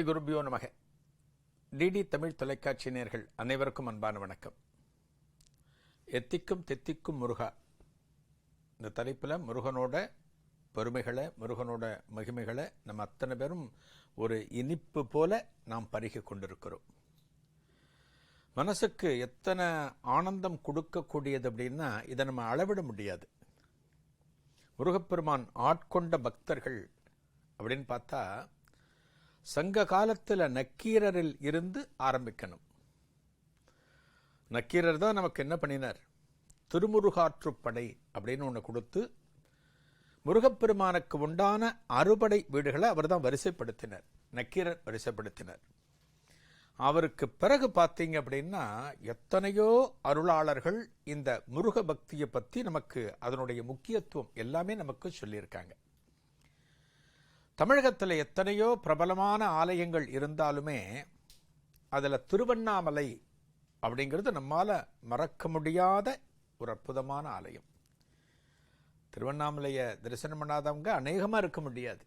ஸ்ரீ குருபியோ நமக. டிடி தமிழ் தொலைக்காட்சி நேர்கள் அனைவருக்கும் அன்பான வணக்கம். எத்திக்கும் தெத்திக்கும் முருகா. இந்த தலைப்பில் முருகனோட பெருமைகளை முருகனோட மகிமைகளை நம்ம அத்தனை பேரும் ஒரு இனிப்பு போல நாம் பருகி கொண்டிருக்கிறோம். மனசுக்கு எத்தனை ஆனந்தம் கொடுக்கக்கூடியது அப்படின்னா இதை நம்ம அளவிட முடியாது. முருகப்பெருமான் ஆட்கொண்ட பக்தர்கள் அப்படின்னு பார்த்தா சங்க காலத்தில் நக்கீரரில் இருந்து ஆரம்பிக்கணும். நக்கீரர் தான் நமக்கு என்ன பண்ணினார்? திருமுருகாற்றுப்படை அப்படின்னு ஒன்று கொடுத்து முருகப்பெருமானுக்கு உண்டான அறுபடை வீடுகளை அவர் தான் வரிசைப்படுத்தினார். நக்கீரர் வரிசைப்படுத்தினார். அவருக்கு பிறகு பார்த்தீங்க அப்படின்னா எத்தனையோ அருளாளர்கள் இந்த முருக பக்தியை பற்றி நமக்கு அதனுடைய முக்கியத்துவம் எல்லாமே நமக்கு சொல்லியிருக்காங்க. தமிழகத்தில் எத்தனையோ பிரபலமான ஆலயங்கள் இருந்தாலுமே அதில் திருவண்ணாமலை அப்படிங்கிறது நம்மால் மறக்க முடியாத ஒரு அற்புதமான ஆலயம். திருவண்ணாமலையை தரிசனம் பண்ணாதவங்க அநேகமாக இருக்க முடியாது.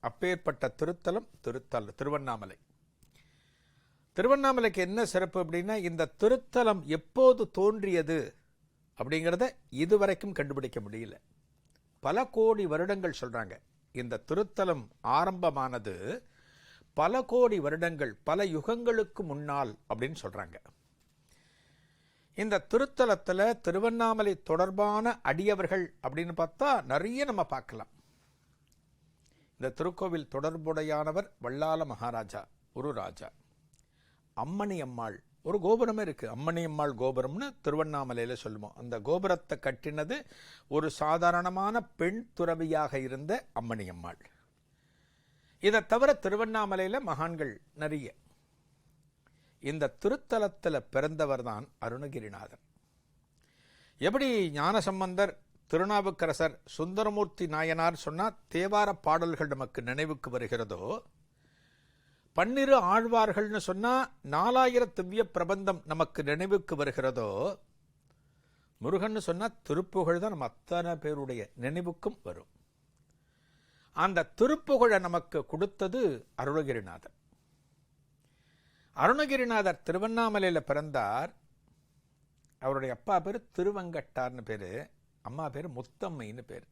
அப்பேற்பட்ட திருத்தலம் திருத்தல திருவண்ணாமலை. திருவண்ணாமலைக்கு என்ன சிறப்பு அப்படின்னா இந்த திருத்தலம் எப்போது தோன்றியது அப்படிங்கிறத இதுவரைக்கும் கண்டுபிடிக்க முடியல. பல கோடி வருடங்கள் சொல்கிறாங்க இந்த திருத்தலம் ஆரம்பமானது பல கோடி வருடங்கள் பல யுகங்களுக்கு முன்னால் அப்படின்னு சொல்றாங்க. இந்த திருத்தலத்தில் திருவண்ணாமலை தொடர்பான அடியவர்கள் அப்படின்னு பார்த்தா நிறைய நம்ம பார்க்கலாம். இந்த திருக்கோவில் தொடர்புடையானவர் வள்ளால மகாராஜா ஒரு ராஜா அம்மணி அம்மாள் ஒரு கோபுரமே இருக்கு. அம்மணி அம்மாள் கோபுரம்னு திருவண்ணாமலையில் சொல்லுவோம். அந்த கோபுரத்தை கட்டினது ஒரு சாதாரணமான பெண் துறவியாக இருந்த அம்மணி அம்மாள் இதை தவிர திருவண்ணாமலையில் மகான்கள் நிறைய. இந்த திருத்தலத்தில் பிறந்தவர் தான் அருணகிரிநாதன் எப்படி ஞானசம்பந்தர் திருநாவுக்கரசர் சுந்தரமூர்த்தி நாயனார் சொன்னால் தேவார பாடல்கள் நமக்கு நினைவுக்கு வருகிறதோ பன்னிரு ஆழ்வார்கள்னு சொன்னா நாலாயிர திவ்ய பிரபந்தம் நமக்கு நினைவுக்கு வருகிறதோ? முருகன் சொன்னா திருப்புகழ் தான் நம்ம அத்தனை பேருடைய நினைவுக்கும் வரும். அந்த திருப்புகழை நமக்கு கொடுத்தது அருணகிரிநாதர். அருணகிரிநாதர் திருவண்ணாமலையில் பிறந்தார். அவருடைய அப்பா பேர் திருவங்கட்டார்னு பேர் அம்மா பேர் முத்தம்மைன்னு பேர்.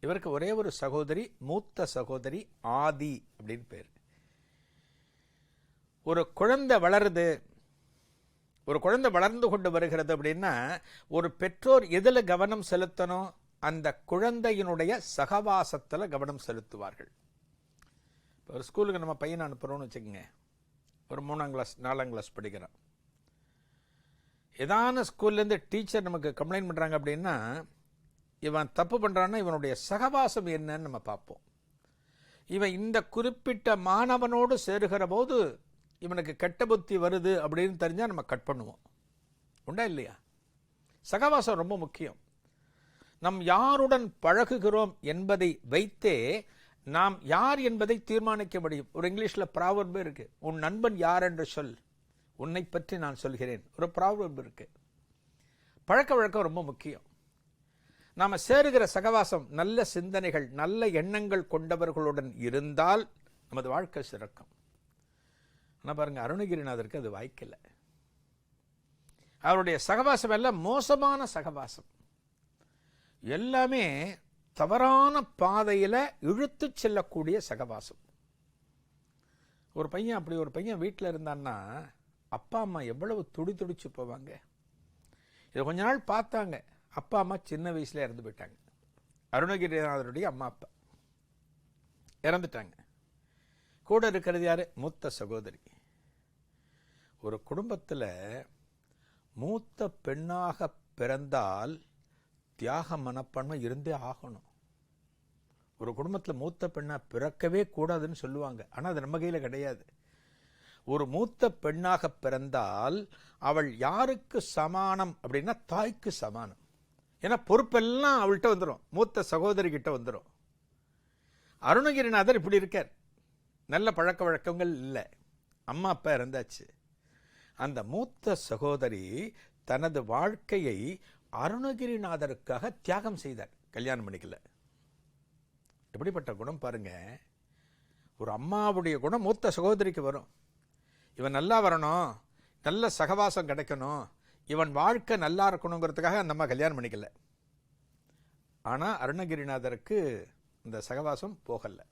இவருக்கு ஒரே ஒரு சகோதரி மூத்த சகோதரி ஆதி அப்படின்னு பேர். ஒரு குழந்தை வளருது ஒரு குழந்தை வளர்ந்து கொண்டு வருகிறது அப்படின்னா ஒரு பெற்றோர் எதில் கவனம் செலுத்தணும் அந்த குழந்தையினுடைய சகவாசத்தில் கவனம் செலுத்துவார்கள். இப்போ ஒரு ஸ்கூலுக்கு நம்ம பையனை அனுப்புகிறோம்னு வச்சுக்கோங்க. ஒரு மூணாம் கிளாஸ் நாலாம் கிளாஸ் படிக்கிறான். ஏதான ஸ்கூல்லேருந்து டீச்சர் நமக்கு கம்ப்ளைண்ட் பண்ணுறாங்க அப்படின்னா இவன் தப்பு பண்ணுறான்னா இவனுடைய சகவாசம் என்னன்னு நம்ம பார்ப்போம். இவன் இந்த குறிப்பிட்ட மாணவனோடு சேருகிற போது இவனுக்கு கெட்ட புத்தி வருது அப்படின்னு தெரிஞ்சால் நம்ம கட் பண்ணுவோம். உண்டா இல்லையா? சகவாசம் ரொம்ப முக்கியம். நம் யாருடன் பழகுகிறோம் என்பதை வைத்தே நாம் யார் என்பதை தீர்மானிக்க முடியும். ஒரு இங்கிலீஷில் ப்ராவர்பு இருக்கு. உன் நண்பன் யார் என்று சொல். உன்னை பற்றி நான் சொல்கிறேன். ஒரு ப்ராவர்பு இருக்கு. பழக்க வழக்கம் ரொம்ப முக்கியம். நாம் சேருகிற சகவாசம் நல்ல சிந்தனைகள் நல்ல எண்ணங்கள் கொண்டவர்களுடன் இருந்தால் நமது வாழ்க்கை சிறக்கும். ஆனால் பாருங்க அருணகிரிநாதருக்கு அது வாய்க்கலை அவருடைய சகவாசம் எல்லாம் மோசமான சகவாசம். எல்லாமே தவறான பாதையில் இழுத்து செல்லக்கூடிய சகவாசம். ஒரு பையன் அப்படி ஒரு பையன் வீட்டில் இருந்தான்னா அப்பா அம்மா எவ்வளவு துடி துடிச்சு போவாங்க. இதை கொஞ்ச நாள் பார்த்தாங்க. அப்பா அம்மா சின்ன வயசில் இறந்து போயிட்டாங்க. அருணகிரிநாதருடைய அம்மா அப்பா. இறந்துட்டாங்க. கூட இருக்கிறது யார்? மூத்த சகோதரி. ஒரு குடும்பத்தில் மூத்த பெண்ணாக பிறந்தால் தியாக மனப்பான்மை இருந்தே ஆகணும். ஒரு குடும்பத்தில் மூத்த பெண்ணாக பிறக்கவே கூடாதுன்னு சொல்லுவாங்க. ஆனால் அது நம்ம கையில் கிடையாது. ஒரு மூத்த பெண்ணாக பிறந்தால் அவள் யாருக்கு சமானம் அப்படின்னா தாய்க்கு சமானம். ஏன்னா பொறுப்பெல்லாம் அவள்கிட்ட வந்துடும் மூத்த சகோதரிகிட்ட வந்துடும் அருணகிரிநாதர் இப்படி இருக்கார். நல்ல பழக்க வழக்கங்கள் இல்லை. அம்மா அப்பா இறந்தாச்சு. அந்த மூத்த சகோதரி தனது வாழ்க்கையை அருணகிரிநாதருக்காக தியாகம் செய்தார். கல்யாணம் பண்ணிக்கல. எப்படிப்பட்ட குணம் பாருங்க. ஒரு அம்மாவுடைய குணம் மூத்த சகோதரிக்கு வரும். இவன் நல்லா வரணும். நல்ல சகவாசம் கிடைக்கணும். இவன் வாழ்க்கை நல்லா இருக்கணுங்கிறதுக்காக அந்த அம்மா கல்யாணம் பண்ணிக்கல. ஆனால் அருணகிரிநாதருக்கு இந்த சகவாசம் போகலை.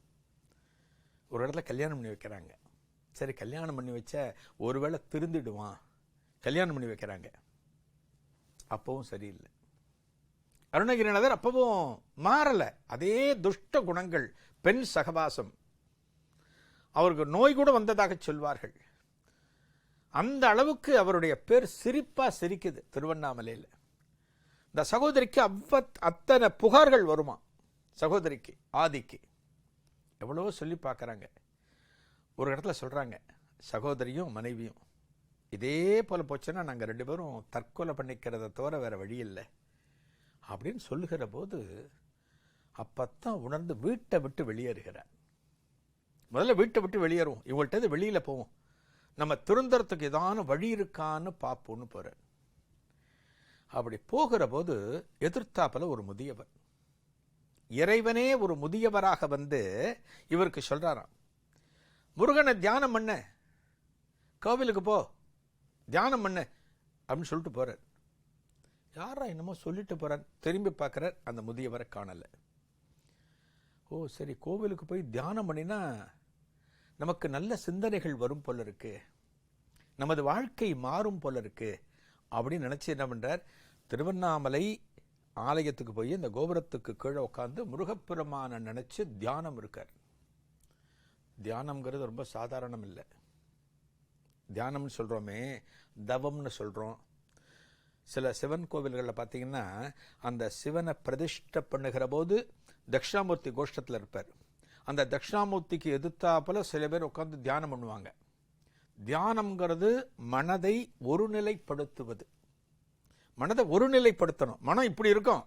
ஒரு இடத்துல கல்யாணம் பண்ணி வைக்கிறாங்க. சரி கல்யாணம் பண்ணி வச்ச ஒருவேளை திருந்திடுவான். கல்யாணம் பண்ணி வைக்கிறாங்க. அப்பவும் சரியில்லை. அருணகிரிநாதர் அப்பவும் மாறலை. அதே துஷ்ட குணங்கள் பெண் சகவாசம். அவருக்கு நோய் கூட வந்ததாக சொல்வார்கள். அந்த அளவுக்கு அவருடைய பேர் சிரிப்பா சிரிக்குது திருவண்ணாமலையில். இந்த சகோதரிக்கு அவ்வத் அத்தனை புகார்கள் வருமா? சகோதரிக்கு ஆதிக்கு. எவ்வளவோ சொல்லி பார்க்குறாங்க. ஒரு இடத்துல சொல்கிறாங்க சகோதரியும் மனைவியும். இதே போல் போச்சுன்னா நாங்கள் ரெண்டு பேரும் தற்கொலை பண்ணிக்கிறத தவிர வேறு வழி இல்லை. அப்படின்னு சொல்லுகிற போது அப்பத்தான் உணர்ந்து வீட்டை விட்டு வெளியேறுகிறார். முதல்ல வீட்டை விட்டு வெளியேறுவோம். இவங்கள்ட்ட வெளியில் போவோம். நம்ம திருந்தறத்துக்கு ஏதான வழி இருக்கான்னு பார்ப்போன்னு போகிறார் அப்படி போகிற போது எதிர்த்தாப்பில் ஒரு முதியவர். இறைவனே ஒரு முதியவராக வந்து இவருக்கு சொல்கிறாராம் முருகனை தியானம் பண்ண. கோவிலுக்கு போ. தியானம் பண்ண. அப்படின்னு சொல்லிட்டு போகிறார் யாரா என்னமோ சொல்லிட்டு போகிறார் திரும்பி பார்க்குறார். அந்த முதியவரை காணலை. ஓ சரி கோவிலுக்கு போய் தியானம் பண்ணினா நமக்கு நல்ல சிந்தனைகள் வரும் போல இருக்கு. நமது வாழ்க்கை மாறும் போல இருக்கு. அப்படின்னு நினச்சி என்ன பண்ணுறார் திருவண்ணாமலை ஆலயத்துக்கு போய் அந்த கோபுரத்துக்கு கீழே உட்காந்து முருகப்பெருமானை நினச்சி தியானம் இருக்கார். தியானம்ங்கிறது ரொம்ப சாதாரணம் இல்லை தியானம்னு சொல்கிறோமே தவம்னு சொல்கிறோம் சில சிவன் கோவில்களில் பார்த்தீங்கன்னா அந்த சிவனை பிரதிஷ்டை பண்ணுகிற போது தட்சிணாமூர்த்தி கோஷ்டத்தில் இருப்பார். அந்த தட்சிணாமூர்த்திக்கு எதிர்த்தாப்பில் சில பேர் உட்காந்து தியானம் பண்ணுவாங்க. தியானம்ங்கிறது மனதை ஒருநிலைப்படுத்துவது. மனதை ஒருநிலைப்படுத்தணும். மனம் இப்படி இருக்கும்.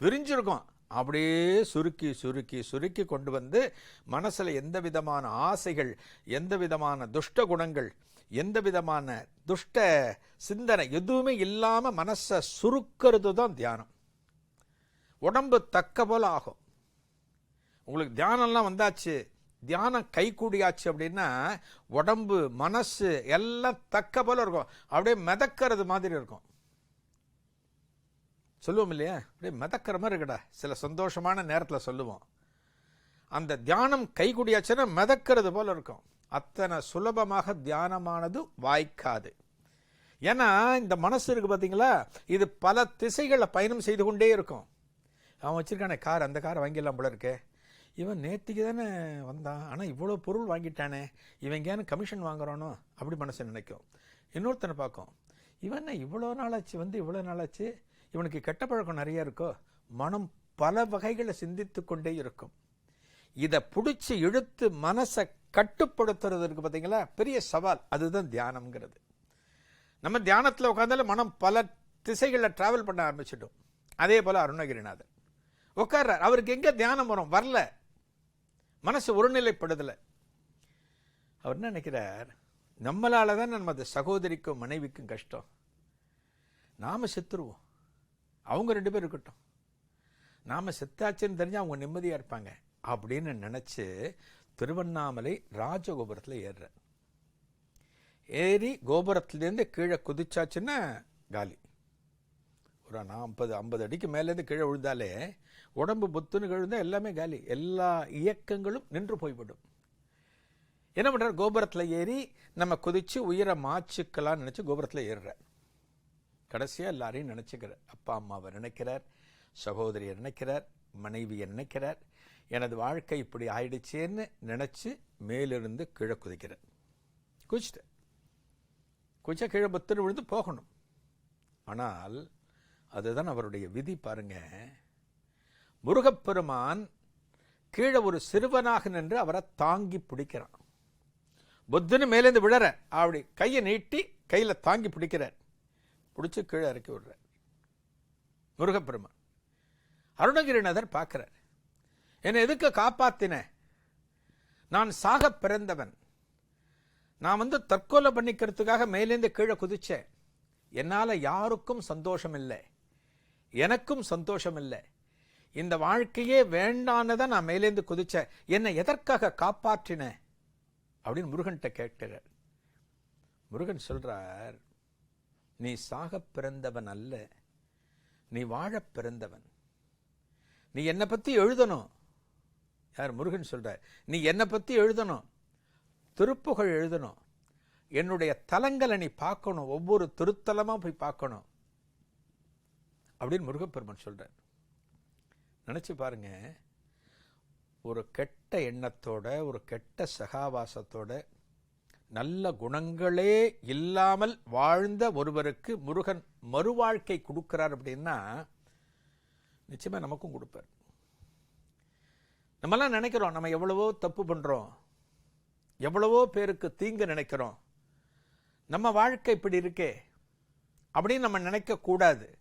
விரிஞ்சிருக்கும். அப்படியே சுருக்கி சுருக்கி சுருக்கி கொண்டு வந்து மனசில் எந்த விதமான ஆசைகள் எந்த விதமான துஷ்ட குணங்கள் எந்த விதமான துஷ்ட சிந்தனை எதுவுமே இல்லாமல் மனசை சுருக்கிறது தான் தியானம். உடம்பு தக்க போல ஆகும். உங்களுக்கு தியானம்லாம் வந்தாச்சு. தியானம் கை கூடியாச்சு அப்படின்னா உடம்பு மனசு எல்லாம் தக்க போல இருக்கும். அப்படியே மிதக்கிறது மாதிரி இருக்கும். சொல்லுவோம் இல்லையா? அப்படியே மிதக்கிற மாதிரி இருக்கடா. சில சந்தோஷமான நேரத்தில் சொல்லுவோம். அந்த தியானம் கைகுடியாச்சுன்னா மிதக்கிறது போல இருக்கும். அத்தனை சுலபமாக தியானமானது வாய்க்காது. ஏன்னா இந்த மனசு இருக்கு பார்த்தீங்களா இது பல திசைகளில் பயணம் செய்து கொண்டே இருக்கும். அவன் வச்சிருக்கானே கார் அந்த கார் வாங்கிடலாம் போல இருக்கே. இவன் நேற்றுக்கு தானே வந்தான். ஆனால் இவ்வளோ பொருள் வாங்கிட்டானே. இவன் எங்கேயானு கமிஷன் வாங்குறானோ? அப்படி மனசு நினைக்கும். இன்னொருத்தனை பார்க்கும். இவன் இவ்வளோ நாளாச்சு? வந்து இவ்வளோ நாளாச்சு? இவனுக்கு கெட்ட பழக்கம் நிறைய இருக்கோ மனம் பல வகைகளை சிந்தித்து கொண்டே இருக்கும். இதை பிடிச்சி இழுத்து மனசை கட்டுப்படுத்துறதுக்கு பார்த்தீங்களா பெரிய சவால். அதுதான் தியானம்ங்கிறது. நம்ம தியானத்தில் உட்காந்தாலும் மனம் பல திசைகளில் ட்ராவல் பண்ண ஆரம்பிச்சிட்டோம் அதே போல் அருணகிரிநாதர். உட்கார்றார். அவருக்கு எங்கே தியானம் வரும்? வரல. மனசு ஒருநிலைப்படுதலை. அவர் என்ன நினைக்கிறார்? நம்மளால தான் நமது சகோதரிக்கும் மனைவிக்கும் கஷ்டம். நாம செத்துருவோம். அவங்க ரெண்டு பேர் இருக்கட்டும். நாம செத்தாச்சுன்னு தெரிஞ்சு அவங்க நிம்மதியா இருப்பாங்க. அப்படின்னு நினைச்சு திருவண்ணாமலை ராஜகோபுரத்தில் ஏறுற. ஏறி கோபுரத்துலேருந்து கீழே குதிச்சாச்சுன்னா காலி. ஒரு நாற்பது ஐம்பது அடிக்கு மேலேருந்து கீழே விழுந்தாலே உடம்பு புத்துன்னு விழுந்தால் எல்லாமே காலி. எல்லா இயக்கங்களும் நின்று போய்விடும். என்ன பண்ணுறாரு கோபுரத்தில் ஏறி நம்ம குதிச்சு உயிரை மாச்சுக்கலாம்னு நினச்சி கோபுரத்தில் ஏறுறேன் கடைசியாக எல்லாரையும் நினச்சிக்கிறார். அப்பா அம்மாவை நினைக்கிறார் சகோதரியை நினைக்கிறார் மனைவியை நினைக்கிறார். எனது வாழ்க்கை இப்படி ஆயிடுச்சேன்னு நினச்சி மேலிருந்து கீழே குதிக்கிறார். குதிச்சிட்டு குதிச்சா கீழே பத்துன்னு விழுந்து போகணும். ஆனால் அதுதான் அவருடைய விதி பாருங்க. முருகப்பெருமான் கீழே ஒரு சிறுவனாக நின்று அவரை தாங்கி பிடிக்கிறான். புத்துன்னு மேலேருந்து விழற அப்படி கையை நீட்டி கையில் தாங்கி பிடிக்கிறார். பிடிச்சி கீழே இறக்கி விடுறார் முருகப்பெருமான் அருணகிரிநாதர் பார்க்கிறார். என்னை எதுக்கு காப்பாத்தின நான் சாக பிறந்தவன். நான் வந்து தற்கொலை பண்ணிக்கிறதுக்காக மேலேந்து கீழே குதிச்சேன். என்னால் யாருக்கும் சந்தோஷம் இல்லை எனக்கும் சந்தோஷம் இல்லை இந்த வாழ்க்கையே வேண்டானதை நான் மேலேந்து குதிச்சேன். என்னை எதற்காக காப்பாற்றின அப்படின்னு முருகன்கிட்ட கேட்கிறார். முருகன் சொல்றார் நீ சாகப் பிறந்தவன் அல்ல. நீ வாழப் பிறந்தவன். நீ என்னை பற்றி எழுதணும். யார் முருகன் சொல்கிறார் நீ என்னை பற்றி எழுதணும். திருப்புகழ் எழுதணும். என்னுடைய தலங்களை நீ பார்க்கணும். ஒவ்வொரு திருத்தலமாக போய் பார்க்கணும். அப்படின்னு முருகப்பெருமான் சொல்கிறார் நினச்சி பாருங்க. ஒரு கெட்ட எண்ணத்தோட ஒரு கெட்ட சகாவாசத்தோட நல்ல குணங்களே இல்லாமல் வாழ்ந்த ஒருவருக்கு முருகன் மறுவாழ்க்கை கொடுக்கிறார் அப்படின்னா நிச்சயமா நமக்கும் கொடுப்பார். நம்மலாம் நினைக்கிறோம் நம்ம எவ்வளவோ தப்பு பண்றோம் எவ்வளவோ பேருக்கு தீங்கு நினைக்கிறோம் நம்ம வாழ்க்கை இப்படி இருக்கே அப்படின்னு நம்ம நினைக்க கூடாது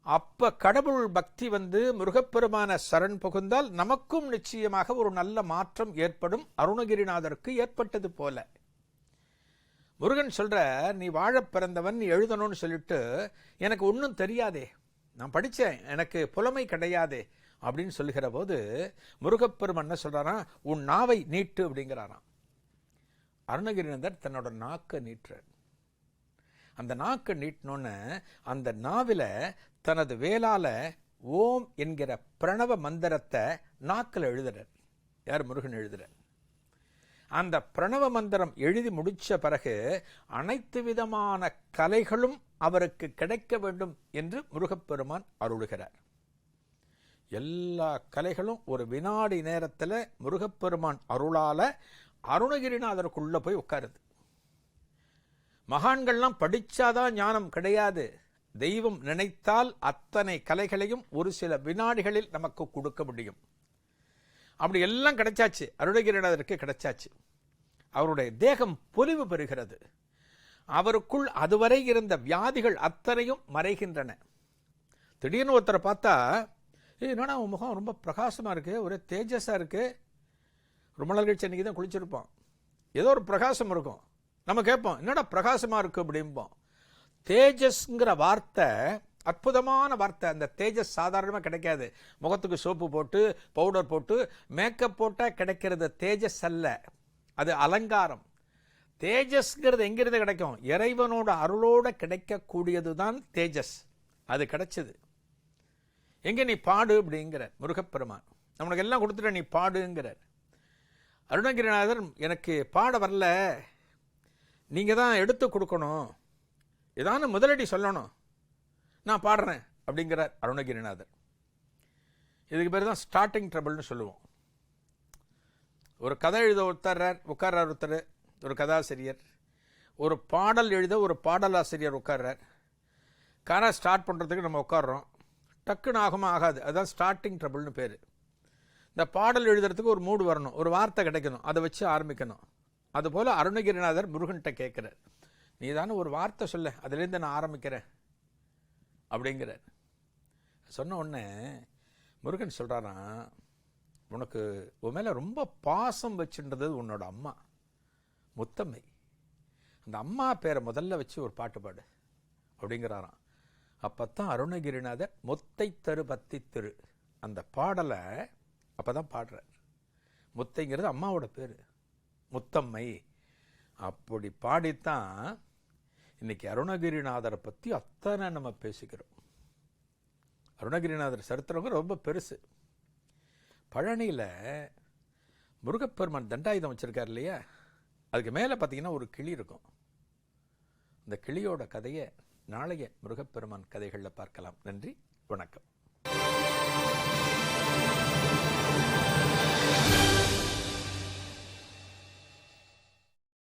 அப்ப கடவுள் பக்தி வந்து முருகப்பெருமான சரண் புகுந்தால் நமக்கும் நிச்சயமாக ஒரு நல்ல மாற்றம் ஏற்படும். அருணகிரிநாதருக்கு ஏற்பட்டது போல. முருகன் சொல்ற நீ வாழ பிறந்தவன் நீ எழுதணும்னு சொல்லிட்டு எனக்கு ஒன்றும் தெரியாதே. நான் படித்தேன் எனக்கு புலமை கிடையாதே. அப்படின்னு சொல்லுகிற போது முருகப்பெருமன் என்ன சொல்றாராம் உன் நாவை நீட்டு அப்படிங்கிறாராம். அருணகிரிநாதர் தன்னோட நாக்கை நீட்டுறார். அந்த நாக்கை நீட்டினோன்னு அந்த நாவில் தனது வேளால ஓம் என்கிற பிரணவ மந்திரத்தை நாக்கில் எழுதுறார். யார் முருகன் எழுதுறார்? அந்த பிரணவ மந்திரம் எழுதி முடித்த பிறகு அனைத்து விதமான கலைகளும் அவருக்கு கிடைக்க வேண்டும் என்று முருகப்பெருமான் அருளுகிறார். எல்லா கலைகளும் ஒரு வினாடி நேரத்தில் முருகப்பெருமான் அருளால் அருணகிரிநாதருக்குள்ளே போய் உட்காருது. மகான்கள்லாம் படிச்சாதான் ஞானம் கிடையாது. தெய்வம் நினைத்தால் அத்தனை கலைகளையும் ஒரு சில வினாடிகளில் நமக்கு கொடுக்க முடியும். அப்படி எல்லாம் கிடைச்சாச்சு. அருணகிரிநாதருக்கு கிடைச்சாச்சு. அவருடைய தேகம் பொலிவு பெறுகிறது. அவருக்குள் அதுவரை இருந்த வியாதிகள் அத்தனையும் மறைகின்றன. திடீர்னு ஒருத்தரை பார்த்தா ஏய் என்னடா உன் முகம் ரொம்ப பிரகாசமாக இருக்கு ஒரே தேஜஸாக இருக்குது ரொம்ப நாள் கழிச்சு அன்றைக்கி தான் குளிச்சிருப்போம் ஏதோ ஒரு பிரகாசம் இருக்கும். நம்ம கேட்போம் என்னடா பிரகாசமாக இருக்கு? அப்படிம்போம். தேஜஸ்ங்கிற வார்த்தை அற்புதமான வார்த்தை. அந்த தேஜஸ் சாதாரணமாக கிடைக்காது. முகத்துக்கு சோப்பு போட்டு பவுடர் போட்டு மேக்கப் போட்டால் கிடைக்கிறது தேஜஸ் அல்ல. அது அலங்காரம். தேஜஸ்ங்கிறது எங்கிருந்து கிடைக்கும்? இறைவனோட அருளோடு கிடைக்கக்கூடியது தான் தேஜஸ். அது கிடைச்சது. எங்கே நீ பாடு அப்படிங்கிற முருகப்பெருமான். நம்மளுக்கு எல்லாம் கொடுத்துட்ட நீ பாடுங்கிறார் அருணகிரிநாதர் எனக்கு பாட வரல. நீங்கள் தான் எடுத்து கொடுக்கணும். ஏதான முதலடி சொல்லணும். நான் பாடுறேன் அப்படிங்கிறார் அருணகிரிநாதர். இதுக்கு பேர் தான் ஸ்டார்டிங் ட்ரபிள்னு சொல்லுவோம். ஒரு கதை எழுத உட்கார்றார் உட்கார்றார் ஒருத்தர் ஒரு கதாசிரியர். ஒரு பாடல் எழுத ஒரு பாடலாசிரியர் உட்கார்றார். காரை ஸ்டார்ட் பண்ணுறதுக்கு நம்ம உட்கார்றோம். டக்குன்னு ஆகுமா ஆகாது. அதுதான் ஸ்டார்டிங் ட்ரபிள்னு பேர். இந்த பாடல் எழுதுறதுக்கு ஒரு மூடு வரணும். ஒரு வார்த்தை கிடைக்கணும். அதை வச்சு ஆரம்பிக்கணும். அதுபோல் அருணகிரிநாதர் முருகன்கிட்ட கேட்குறார் நீ தானே ஒரு வார்த்தை சொல்ல அதுலேருந்து நான் ஆரம்பிக்கிறேன். அப்படிங்கிறார். சொன்ன உடனே முருகன் சொல்கிறாராம் உனக்கு உன் மேலே ரொம்ப பாசம் வச்சுன்றது உன்னோட அம்மா முத்தம்மை. அந்த அம்மா பேரை முதல்ல வச்சு ஒரு பாட்டு பாடு அப்படிங்கிறாராம். அப்போ தான் அருணகிரிநாதர் முத்தை தரு பத்தி திரு. அந்த பாடலை அப்போ தான் பாடுறார். முத்தைங்கிறது அம்மாவோட பேர். முத்தம்மை. அப்படி பாடித்தான் இன்னைக்கு அருணகிரிநாதரை பற்றி அத்தனை நம்ம பேசிக்கிறோம். அருணகிரிநாதர் சரித்திரங்க ரொம்ப பெருசு. பழனியில் முருகப்பெருமான் தண்டாயுதம் வச்சுருக்கார் இல்லையா? அதுக்கு மேலே பார்த்தீங்கன்னா ஒரு கிளி இருக்கும். அந்த கிளியோட கதையை நாளைய முருகப்பெருமான் கதைகளில் பார்க்கலாம். நன்றி வணக்கம்.